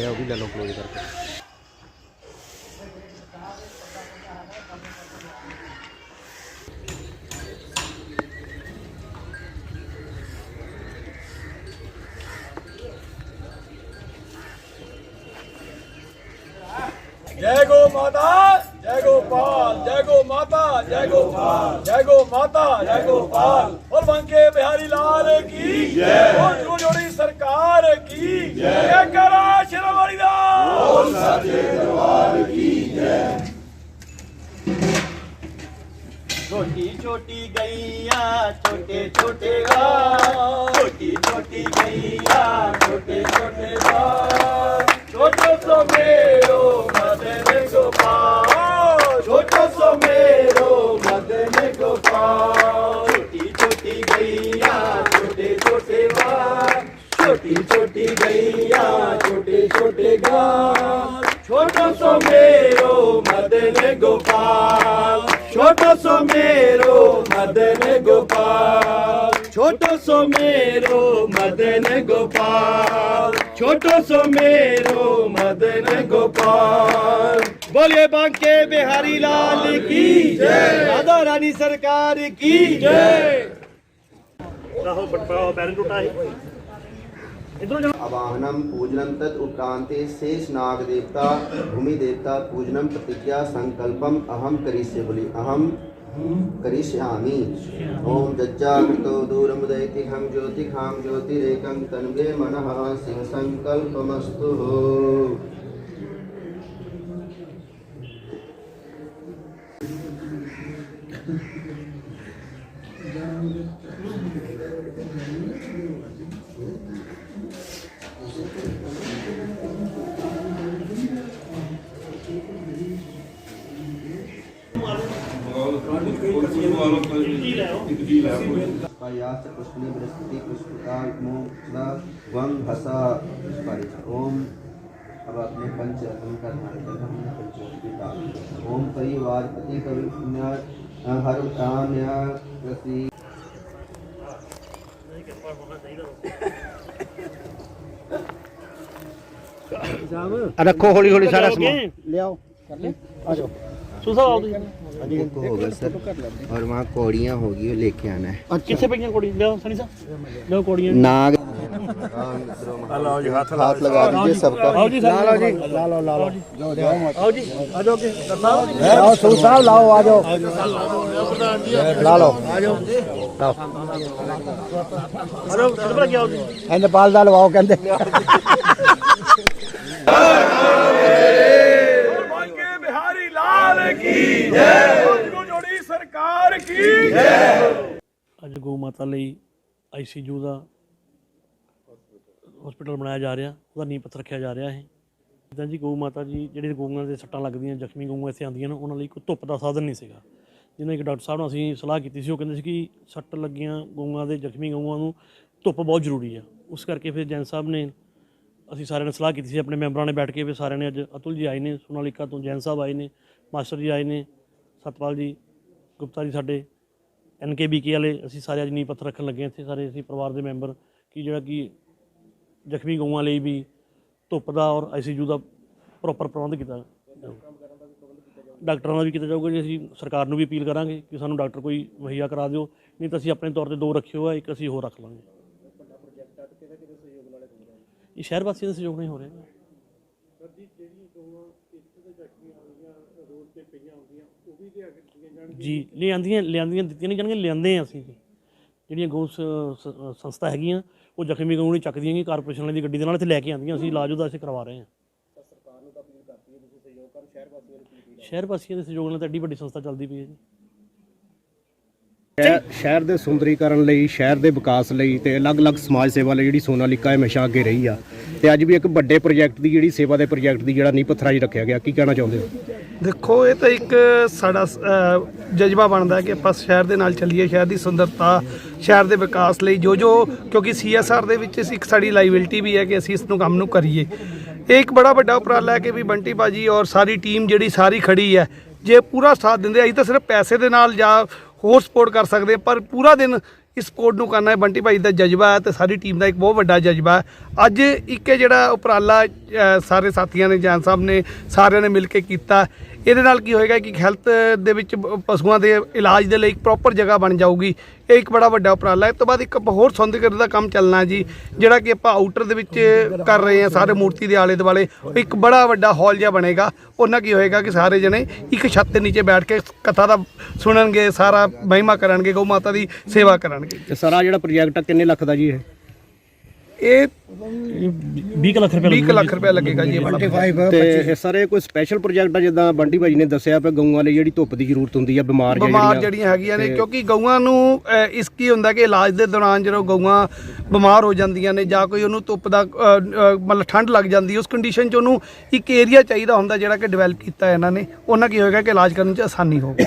रखे हैं वो भी ले लो क्लोज करके। जय गो माता, जय गोपाल जय गो माता, जय गोपाल जय गो माता, जय गोपाल और बंके बिहारी लाल की जय। जोड़ी छोटी छोटी गैया छोटे छोटे गाँव छोटी छोटी गैया छोटे छोटे गाँव छोटो सो मेरो मदन गोपाल छोटो सो मेरो मदन गोपाल छोटी छोटी गैया छोटे छोटे गाँव छोटी छोटी गैया छोटे छोटे गाँव छोटो सो मेरो मदन गोपाल छोटो सो मेरो मदन गोपाल छोटो सो मेरो मदन गोपाल छोटो सो मेरो मदन गोपाल बोलिए बांके बिहारी लाल की जय राधा रानी सरकार की जय आवाहनम पूजनम तत् उपरांते शेष नाग देवता भूमि देवता पूजनम प्रतिज्ञा संकल्पम अहम करिष्ये बोली अहम करिष्यामि। ओम जज्जाकृतो दूरमुदयतिखं ज्योतिखां ज्योतिरेकं तन्वे मनः शिव संकल्पमस्तु पर्यास पुष्पने बृहस्पति पुष्पिता मोक्षदा वं हसा पुष्पारिच ओम अब अपने पंच रत्न का ध्यान करना हमने पंचों ओम परिवार पति कवि हर काम्या कृषि रखो हौली हौली सारा समान ले आओ कर ले आ जाओ ਲਿਆਓ ਸੁਸਾ ਆਉ ਤੁਸੀਂ एक होगा सर और वहाँ कौड़ियाँ होगी वो लेके आना है ਕਿੱਥੇ ਪਈਆਂ ਕੋੜੀ ਲਿਆਓ ਸਣੀ ਸਾਹਿਬ ਲਿਆਓ ਕੋੜੀਆਂ नाग हाथ लगा दीजिए सबका ਆਓ ਜੀ ਲਾ ਲਓ ਜੀ ਲਾ ਲਓ ਲਾ ਲਓ ਆਓ ਜੀ ਆ ਜਾਓ ਕਿ ਆਓ ਸੂ ਸਾਹਿਬ ਲਾਓ ਆ ਜਾਓ ਲਾ ਲਓ ਆ ਜਾਓ ਸਰਬਾ ਕੀ ਆਓ ਜੀ ਇਹ ਨੇਪਾਲ ਦਾ ਲਵਾਓ ਕਹਿੰਦੇ ਸਰਕਾਰ ਅੱਜ ਗਊ ਮਾਤਾ ਲਈ ਆਈਸੀਯੂ ਦਾ ਹਸਪੀਟਲ ਬਣਾਇਆ ਜਾ ਰਿਹਾ ਉਹਦਾ ਨੀਂਹ ਪੱਥਰ ਰੱਖਿਆ ਜਾ ਰਿਹਾ ਹੈ ਜਿੱਦਾਂ ਜੀ ਗਊ ਮਾਤਾ ਜੀ ਜਿਹੜੇ ਗਊਆਂ ਦੇ ਸੱਟਾਂ ਲੱਗਦੀਆਂ ਜ਼ਖਮੀ ਗਊਆਂ ਇੱਥੇ ਆਉਂਦੀਆਂ ਨੇ ਉਹਨਾਂ ਲਈ ਕੋਈ ਧੁੱਪ ਦਾ ਸਾਧਨ ਨਹੀਂ ਸੀਗਾ। ਜਿਹਨਾਂ ਇੱਕ ਡਾਕਟਰ ਸਾਹਿਬ ਨਾਲ ਅਸੀਂ ਸਲਾਹ ਕੀਤੀ ਸੀ ਉਹ ਕਹਿੰਦੇ ਸੀ ਕਿ ਸੱਟ ਲੱਗੀਆਂ ਗਊਆਂ ਦੇ ਜ਼ਖਮੀ ਗਊਆਂ ਨੂੰ ਧੁੱਪ ਬਹੁਤ ਜ਼ਰੂਰੀ ਆ। ਉਸ ਕਰਕੇ ਫਿਰ ਜੈਨ ਸਾਹਿਬ ਨੇ ਅਸੀਂ ਸਾਰਿਆਂ ਨੇ ਸਲਾਹ ਕੀਤੀ ਸੀ ਆਪਣੇ ਮੈਂਬਰਾਂ ਨੇ ਬੈਠ ਕੇ ਫਿਰ ਸਾਰਿਆਂ ਨੇ ਅੱਜ ਅਤੁਲ ਜੀ ਆਏ ਨੇ ਸੋਨਾਲੀਕਾ ਤੋਂ ਜੈਨ ਸਾਹਿਬ ਆਏ ਨੇ ਮਾਸਟਰ ਜੀ ਆਏ ਨੇ ਸਤਪਾਲ ਜੀ, ਗੁਪਤਾ ਜੀ ਸਾਡੇ ਐਨਕੇਬੀਕੇ ਵਾਲੇ, ਅਸੀਂ ਸਾਰੇ ਅੱਜ ਨੀਂਹ ਪੱਥਰ ਰੱਖਣ ਲੱਗੇ ਹਾਂ ਇੱਥੇ, ਸਾਰੇ ਅਸੀਂ ਪਰਿਵਾਰ ਦੇ ਮੈਂਬਰ, ਕਿ ਜਿਹੜਾ ਕਿ ਜ਼ਖਮੀ ਗਊਆਂ ਲਈ ਵੀ ਧੁੱਪ ਦਾ ਔਰ ਆਈਸੀਯੂ ਦਾ ਪ੍ਰੋਪਰ ਪ੍ਰਬੰਧ ਕੀਤਾ ਡਾਕਟਰਾਂ ਦਾ ਵੀ ਕੀਤਾ ਜਾਊਗਾ, ਜੀ ਅਸੀਂ ਸਰਕਾਰ ਨੂੰ ਵੀ ਅਪੀਲ ਕਰਾਂਗੇ ਕਿ ਸਾਨੂੰ ਡਾਕਟਰ ਕੋਈ ਮੁਹੱਈਆ ਕਰਾ ਦਿਓ, ਨਹੀਂ ਤਾਂ ਅਸੀਂ ਆਪਣੇ ਤੌਰ ਤੇ ਦੋ ਰੱਖਿਓ ਆ, ਇੱਕ ਅਸੀਂ ਹੋਰ ਰੱਖ ਲਾਂਗੇ। ਇਹ ਸ਼ਹਿਰ ਵਾਸੀਆਂ ਦੇ ਸਹਿਯੋਗ ਨਾਲ ਹੀ ਹੋ ਰਿਹਾ। ਜੀ ਜੀ ਲਿਆਂਦੀਆਂ ਲਿਆਂਦੀਆਂ ਦਿੱਤੀਆਂ ਨਹੀਂ ਜਾਣਗੀਆਂ ਲਿਆਂਦੇ ਆ ਅਸੀਂ ਜੀ। ਜਿਹੜੀਆਂ ਗਊ ਸ- ਸ- ਸੰਸਥਾ ਹੈਗੀਆਂ ਉਹ ਜ਼ਖਮੀ ਗਊ ਨੂੰ ਚੱਕਦੀਆਂ ਕਿ ਕਾਰਪੋਰੇਸ਼ਨ ਵਾਲਿਆਂ ਦੀ ਗੱਡੀ ਦੇ ਨਾਲ ਇੱਥੇ ਲੈ ਕੇ ਆਉਂਦੀਆਂ ਅਸੀਂ ਇਲਾਜ ਉਹਦਾ ਅਸੀਂ ਕਰਵਾ ਰਹੇ ਹਾਂ। ਸ਼ਹਿਰ ਵਾਸੀਆਂ ਦੇ ਸਹਿਯੋਗ ਨਾਲ ਤਾਂ ਐਡੀ ਵੱਡੀ ਸੰਸਥਾ ਚੱਲਦੀ ਪਈ ਹੈ ਜੀ। ਸ਼ਹਿਰ- ਸ਼ਹਿਰ ਦੇ ਸੁੰਦਰੀਕਰਨ ਲਈ ਸ਼ਹਿਰ ਦੇ ਵਿਕਾਸ ਲਈ ਤੇ ਅਲੱਗ-ਅਲੱਗ ਸਮਾਜ ਸੇਵਾ ਲਈ ਜਿਹੜੀ ਸੋਨਾਲੀਕਾ ਹਮੇਸ਼ਾ ਅੱਗੇ ਰਹੀ ਆ। ਤੇ ਅੱਜ ਵੀ ਇੱਕ ਵੱਡੇ ਪ੍ਰੋਜੈਕਟ ਦੀ ਜਿਹੜੀ ਸੇਵਾ ਦੇ ਪ੍ਰੋਜੈਕਟ ਦੀ ਜਿਹੜਾ ਨੀਂਹ ਪੱਥਰਾ ਜੀ ਰੱਖਿਆ ਗਿਆ ਕੀ ਕਹਿਣਾ ਚਾਹੁੰਦੇ ਹੋ? ਦੇਖੋ ਇਹ ਤਾਂ ਇੱਕ ਸਾਡਾ ਅਹ, ਜਜ਼ਬਾ ਬਣਦਾ ਕਿ ਆਪਾਂ ਸ਼ਹਿਰ ਦੇ ਨਾਲ ਚੱਲੀਏ ਸ਼ਹਿਰ ਦੀ ਸੁੰਦਰਤਾ ਸ਼ਹਿਰ ਦੇ ਵਿਕਾਸ ਲਈ ਜੋ ਜੋ ਕਿਉਂਕਿ ਸੀਐਸਆਰ ਦੇ ਵਿੱਚ ਇੱਕ ਸਾਡੀ ਲਾਇਬਿਲਟੀ ਵੀ ਹੈ ਕਿ ਅਸੀਂ ਇਸ ਨੂੰ ਕੰਮ ਨੂੰ ਕਰੀਏ। ਇਹ ਇੱਕ ਬੜਾ ਵੱਡਾ ਉਪਰਾਲਾ ਹੈ ਕਿ ਵੀ ਬੰਟੀ ਬਾਜੀ ਔਰ ਸਾਰੀ ਟੀਮ ਜਿਹੜੀ ਸਾਰੀ ਖੜੀ ਹੈ ਜੇ ਪੂਰਾ ਸਾਥ ਦਿੰਦੇ ਅਸੀਂ ਤਾਂ ਸਿਰਫ ਪੈਸੇ ਦੇ ਨਾਲ ਜਾਂ ਹੋਰ ਸਪੋਰਟ ਕਰ ਸਕਦੇ ਪਰ ਪੂਰਾ ਦਿਨ ਇਸ ਸਪੋਰਟ ਨੂੰ ਕਰਨਾ ਹੈ। ਬੰਟੀ ਭਾਈ ਦਾ ਜਜ਼ਬਾ ਹੈ ਤੇ ਸਾਰੀ ਟੀਮ ਦਾ ਇੱਕ ਬਹੁਤ ਵੱਡਾ ਜਜ਼ਬਾ ਹੈ। ਅੱਜ ਇੱਕ ਜਿਹੜਾ ਉਪਰਾਲਾ ਸਾਰੇ ਸਾਥੀਆਂ ਨੇ, ਜਾਨ ਸਾਹਿਬ ਨੇ ਸਾਰਿਆਂ ਨੇ ਮਿਲ ਕੇ ਕੀਤਾ। ਇਹਦੇ ਨਾਲ ਕੀ ਹੋਏਗਾ ਕਿ ਹੈਲਥ ਦੇ ਵਿੱਚ ਪਸ਼ੂਆਂ ਦੇ ਇਲਾਜ ਦੇ ਲਈ ਇੱਕ ਪ੍ਰੋਪਰ ਜਗ੍ਹਾ ਬਣ ਜਾਊਗੀ। ਇਹ ਇੱਕ ਬੜਾ ਵੱਡਾ ਉਪਰਾਲਾ ਹੈ। ਇਸ ਤੋਂ ਬਾਅਦ ਇੱਕ ਹੋਰ ਸੌਂਦਰਯ ਦਾ ਕੰਮ ਚੱਲਣਾ ਜੀ, ਜਿਹੜਾ ਕਿ ਆਪਾਂ ਆਊਟਰ ਦੇ ਵਿੱਚ ਕਰ ਰਹੇ ਹਾਂ ਸਾਰੇ ਮੂਰਤੀ ਦੇ ਆਲੇ ਦੁਆਲੇ। ਇੱਕ ਬੜਾ ਵੱਡਾ ਹਾਲ ਜਿਹਾ ਬਣੇਗਾ। ਉਹਨਾਂ ਕੀ ਹੋਏਗਾ ਕਿ ਸਾਰੇ ਜਣੇ ਇੱਕ ਛੱਤ ਦੇ ਨੀਚੇ ਬੈਠ ਕੇ ਕਥਾ ਦਾ ਸੁਣਨਗੇ, ਸਾਰਾ ਮਹਿਮਾ ਕਰਨਗੇ, ਗਊ ਮਾਤਾ ਦੀ ਸੇਵਾ ਕਰਨਗੇ। ਤੇ ਸਾਰਾ ਜਿਹੜਾ ਪ੍ਰੋਜੈਕਟ ਆ, ਕਿੰਨੇ ਲੱਖ ਦਾ ਜੀ ਇਹ? ਇਹ 20 ਕੁ ਲੱਖ ਰੁਪਏ 20 ਕੁ ਲੱਖ ਰੁਪਏ ਲੱਗੇਗਾ ਜੀ ਇਹ ਵਾਲਾ ਤੇ ਇਹ ਸਾਰੇ ਕੋਈ ਸਪੈਸ਼ਲ ਪ੍ਰੋਜੈਕਟ ਆ ਜਿੱਦਾਂ ਬੰਟੀ ਭਾਈ ਨੇ ਦੱਸਿਆ ਪਿਆ ਗਊਆਂ ਲਈ ਜਿਹੜੀ ਧੁੱਪ ਦੀ ਜ਼ਰੂਰਤ ਹੁੰਦੀ ਆ ਬਿਮਾਰ ਬਿਮਾਰ ਜਿਹੜੀਆਂ ਹੈਗੀਆਂ ਨੇ ਕਿਉਂਕਿ ਗਊਆਂ ਨੂੰ ਅ, ਇਸ ਕੀ ਹੁੰਦਾ ਕਿ ਇਲਾਜ ਦੇ ਦੌਰਾਨ ਜਦੋਂ ਗਊਆਂ ਬਿਮਾਰ ਹੋ ਜਾਂਦੀਆਂ ਨੇ ਜਾਂ ਕੋਈ ਉਹਨੂੰ ਧੁੱਪ ਦਾ ਅ, ਅ, ਮਤਲਬ ਠੰਡ ਲੱਗ ਜਾਂਦੀ ਉਸ ਕੰਡੀਸ਼ਨ 'ਚ ਉਹਨੂੰ ਇੱਕ ਏਰੀਆ ਚਾਹੀਦਾ ਹੁੰਦਾ ਜਿਹੜਾ ਕਿ ਡਿਵੈਲਪ ਕੀਤਾ ਇਹਨਾਂ ਨੇ ਉਹਨਾਂ ਕੀ ਹੋਏਗਾ ਕਿ ਇਲਾਜ ਕਰਨ 'ਚ ਆਸਾਨੀ ਹੋਵੇ।